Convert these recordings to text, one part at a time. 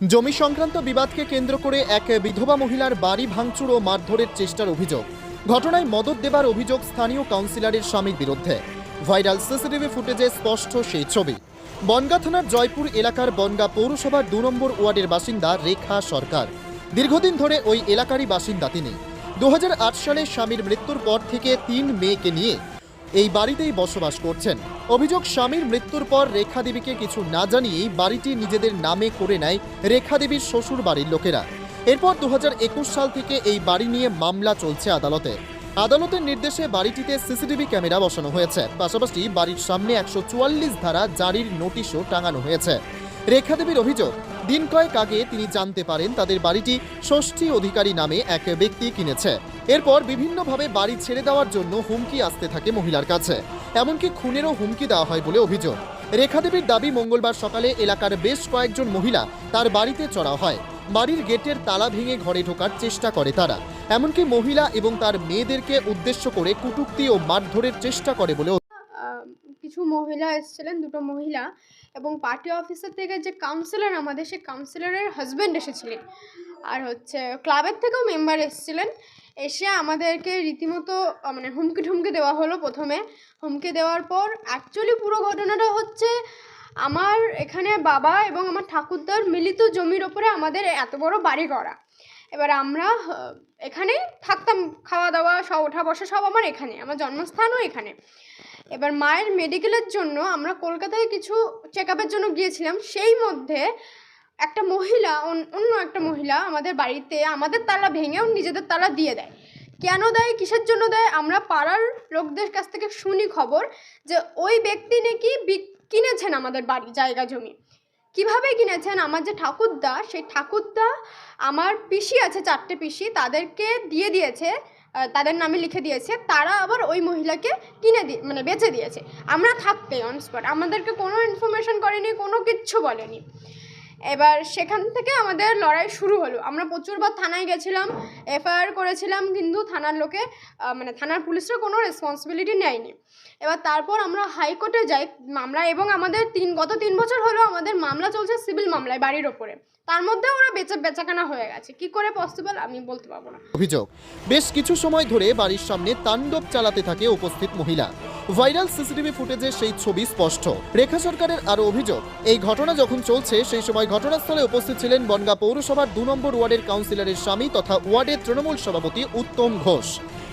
জমি সংক্রান্ত বিবাদকে কেন্দ্র করে এক বিধবা মহিলার বাড়ি ভাঙচুর ও মারধরের চেষ্টার অভিযোগ। ঘটনায় মদত দেবার অভিযোগ স্থানীয় কাউন্সিলরের স্বামীর বিরুদ্ধে। ভাইরাল সিসিটিভি ফুটেজে স্পষ্ট সেই ছবি। বনগা থানার জয়পুর এলাকার বনগা পৌরসভার দু নম্বর ওয়ার্ডের বাসিন্দা রেখা সরকার। দীর্ঘদিন ধরে ওই এলাকারই বাসিন্দা তিনি। দু হাজার আট সালে স্বামীর মৃত্যুর পর থেকে তিন মেয়েকে নিয়ে এই বাড়িতেই বসবাস করছেন। অভিযোগ, স্বামীর মৃত্যুর পর রেখা দেবীকে কিছু না জানিয়েই বাড়িটি নিজেদের নামে করে নেয় রেখা দেবীর শ্বশুর বাড়ির লোকেরা। এরপর দুহাজার একুশ সাল থেকে এই বাড়ি নিয়ে মামলা চলছে আদালতে। আদালতের নির্দেশে বাড়িটিতে সিসিটিভি ক্যামেরা বসানো হয়েছে। পাশাপাশি বাড়ির সামনে একশো চুয়াল্লিশ ধারা জারির নোটিশও টাঙানো হয়েছে। রেখা দেবীর অভিযোগ, দিন কয়েক আগে তিনি জানতে পারেন তাদের বাড়িটি ষষ্ঠী অধিকারী নামে এক ব্যক্তি কিনেছে। এরপর বিভিন্নভাবে বাড়ি ছেড়ে দেওয়ার জন্য হুমকি আসতে থাকে মহিলার কাছে। এমনকি খুনেরও হুমকি দেওয়া হয় বলে অভিযোগ। রেখা দেবীর দাবি, মঙ্গলবার সকালে এলাকার বেশ কয়েকজন মহিলা তার বাড়িতে চড়া হয়। বাড়ির গেটের তালা ভেঙে ঘরে ঢোকার চেষ্টা করে তারা। এমনকি মহিলা এবং তার মেয়েদেরকে উদ্দেশ্য করে কুটুক্তি ও মারধরের চেষ্টা করে বলে কিছু মহিলা এসেছিলেন, দুটো মহিলা এবং পার্টি অফিসার থেকে যে কাউন্সিলর আমাদের সেই কাউন্সিলরের হাজব্যান্ড এসেছিলেন। আর হচ্ছে ক্লাবের থেকেও মেম্বার এসেছিলেন। এসে আমাদেরকে রীতিমতো মানে হুমকি ঠুমকি দেওয়া হলো প্রথমে। হুমকি দেওয়ার পর অ্যাকচুয়ালি পুরো ঘটনাটা হচ্ছে, আমার এখানে বাবা এবং আমার ঠাকুরদার মিলিত জমির ওপরে আমাদের এত বড় বাড়ি করা এবার আমরা এখানেই থাকতাম, খাওয়া দাওয়া, সব ওঠা বসা সব আমার এখানে, আমার জন্মস্থানও এখানে। এবার মায়ের মেডিকেলের জন্য আমরা কলকাতায় কিছু চেক জন্য গিয়েছিলাম, সেই মধ্যে একটা মহিলা, অন- অন্য একটা মহিলা আমাদের বাড়িতে আমাদের তালা ভেঙেও নিজেদের তালা দিয়ে দেয়। কেন দেয়? কিসের জন্য দেয়? আমরা পাড়ার লোকদের কাছ থেকে শুনি খবর যে ওই ব্যক্তি নাকি কিনেছেন আমাদের বাড়ি, জায়গা, জমি। কীভাবে কিনেছেন? আমার যে ঠাকুরদা, সেই ঠাকুরদা আমার পিসি আছে, চারটে পিসি, তাদেরকে দিয়ে দিয়েছে তাদের নামে লিখে দিয়েছে, তারা আবার ওই মহিলাকে কিনে দিয়ে মানে বেচে দিয়েছে। আমরা থাকতে অনস্পট আমাদেরকে কোনো ইনফরমেশন করেনি, কোনো কিচ্ছু বলেনি। এবার সেখান থেকে আমাদের লড়াই শুরু হলো। আমরা প্রচুরবার থানায় গেছিলাম, এফআইআর করেছিলাম, কিন্তু থানার লোকে মানে থানার পুলিশরা কোনো রেসপন্সিবিলিটি নেয়নি। এবার তারপর আমরা হাইকোর্টে যাই। মামলা এবং আমাদের তিন, গত তিন বছর হলো আমাদের মামলা চলছে সিভিল মামলায়, বাড়ির ওপরে। তার মধ্যে ওরা বেচা, বেচাকেনা হয়ে গেছে। কি করে পসিবল আমি বলতে পারব না। অভিযোগ, বেশ কিছু সময় ধরে বাড়ির সামনে তাণ্ডব চালাতে থাকে উপস্থিত মহিলা। ভাইরাল সিসিটিভি ফুটেজে সেই ছবি স্পষ্ট। রেখা সরকারের আরও অভিযোগ, এই ঘটনা যখন চলছে, সেই সময় ঘটনাস্থলে উপস্থিত ছিলেন বনগা পৌরসভার দু নম্বর ওয়ার্ডের কাউন্সিলরের স্বামী তথা ওয়ার্ডের তৃণমূল সভাপতি উত্তম ঘোষ।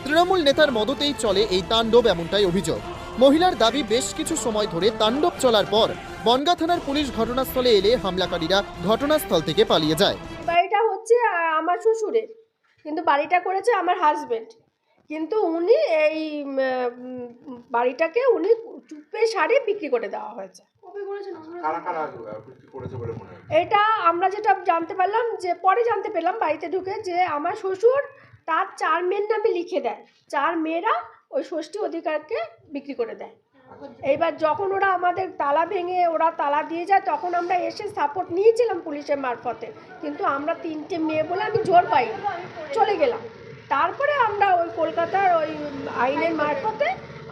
তৃণমূল নেতার মদতেই চলে এই তাণ্ডব এমনটাই অভিযোগ। মহিলার দাবি বেশ কিছু সময় ধরে তাণ্ডব চলার পর বনগা থানার পুলিশ ঘটনাস্থলে এলে হামলাকারীরা ঘটনাস্থল থেকে পালিয়ে যায়। বাড়িটা হচ্ছে আমার শ্বশুরের। কিন্তু বাড়িটা করেছে আমার হাজবেন্ড কিন্তু উনি এই বাড়িটাকে উনি চুপে সারে বিক্রি করে দেওয়া হয়েছে। কারা কারা বিক্রি করেছে বলে এটা আমরা যেটা জানতে পারলাম যে পরে জানতে পেলাম বাড়িতে ঢুকে যে আমার শ্বশুর তার চার মেয়ের নামে লিখে দেয়। চার মেয়েরা ওই ষষ্ঠী অধিকারকে বিক্রি করে দেয়। এইবার যখন ওরা আমাদের তালা ভেঙে ওরা তালা দিয়ে যায় তখন আমরা এসে সাপোর্ট নিয়েছিলাম পুলিশের মারফতে। কিন্তু আমরা তিনটে মেয়ে বলে আমি জোর পাই চলে গেলাম। তারপরে আমরা ওই কলকাতার ওই আইনের মারফতে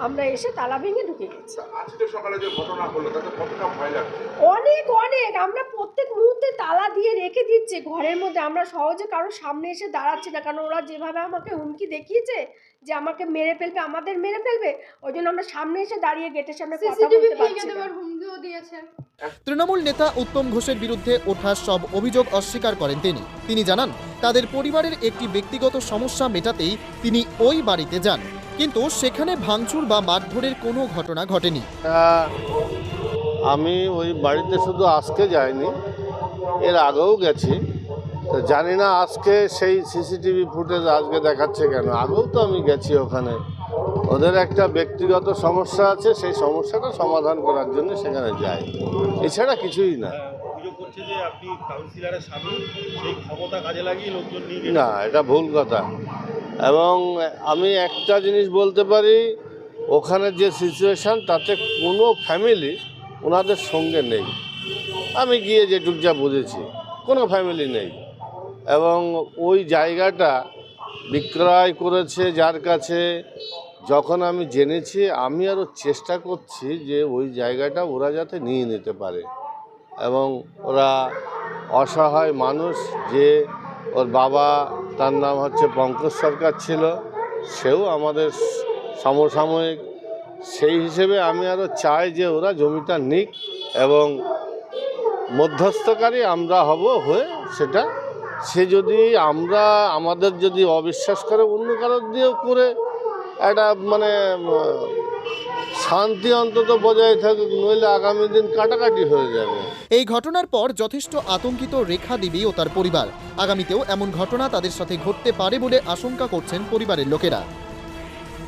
আমরা এসে তালা ভেঙে ঢুকে গেছি। আজকে সকালে যে ঘটনা হলো তাতে কতটা ভয় লাগছে? অনেক অনেক। আমরা প্রত্যেক মুহূর্তে তালা দিয়ে রেখে দিচ্ছি ঘরের মধ্যে। আমরা সহজে কারোর সামনে এসে দাঁড়াচ্ছি না কারণ ওরা যেভাবে আমাকে হুমকি দেখিয়েছে যে আমাকে মেরে ফেলবে আমাদের মেরে ফেলবে ওই জন্য আমরা সামনে এসে দাঁড়িয়ে গেটের সামনে কথা বলতে পারছি না। হুমকিও দিয়েছে তৃণমূল নেতা উত্তম ঘোষের বিরুদ্ধে ওঠা সব অভিযোগ অস্বীকার করেন তিনি। তিনি জানান তাদের পরিবারের একটি ব্যক্তিগত সমস্যা মেটাতেই তিনি ওই বাড়িতে যান। কিন্তু সেখানে ভাঙচুর বা মারধরের কোনো ঘটনা ঘটেনি। আমি ওই বাড়িতে শুধু আজকে যাইনি এর আগেও গেছি। তো জানি না আজকে সেই সিসিটিভি ফুটেজ আজকে দেখাচ্ছে কেন। আগেও তো আমি গেছি ওখানে। ওদের একটা ব্যক্তিগত সমস্যা আছে সেই সমস্যাটা সমাধান করার জন্য সেখানে যায় এছাড়া কিছুই না। অভিযোগ করছে যে আপনি কাউন্সিলরের স্বামী সেই ক্ষমতা কাজে লাগিয়ে লোকজন নিয়ে গেছেন। না এটা ভুল কথা। এবং আমি একটা জিনিস বলতে পারি, ওখানে যে সিচুয়েশান তাতে কোনো ফ্যামিলি ওনাদের সঙ্গে নেই। আমি গিয়ে যেটুক যা বুঝেছি, কোনো ফ্যামিলি নেই। এবং ওই জায়গাটা বিক্রয় করেছে যার কাছে, যখন আমি জেনেছি, আমি আরও চেষ্টা করছি যে ওই জায়গাটা ওরা যাতে নিয়ে নিতে পারে। এবং ওরা অসহায় মানুষ যে ওর বাবা তার নাম হচ্ছে পঙ্কজ সরকার ছিল। সেও আমাদের সমসাময়িক। সেই হিসেবে আমি আরও চাই যে ওরা জমিটা নিক এবং মধ্যস্থকারী আমরা হব হয়ে সেটা। সে যদি আমরা, আমাদের যদি অবিশ্বাস করে অন্য কারোর দিয়েও করে একটা মানে শান্তি অন্তত বজায় থাকুক, নইলে আগামী দিন কাটাকাটি হয়ে যাবে। এই ঘটনার পর যথেষ্ট আতঙ্কিত রেখা দেবী ও তার পরিবার। আগামীতেও এমন ঘটনা তাদের সাথে ঘটতে পারে বলে আশঙ্কা করছেন পরিবারের লোকেরা।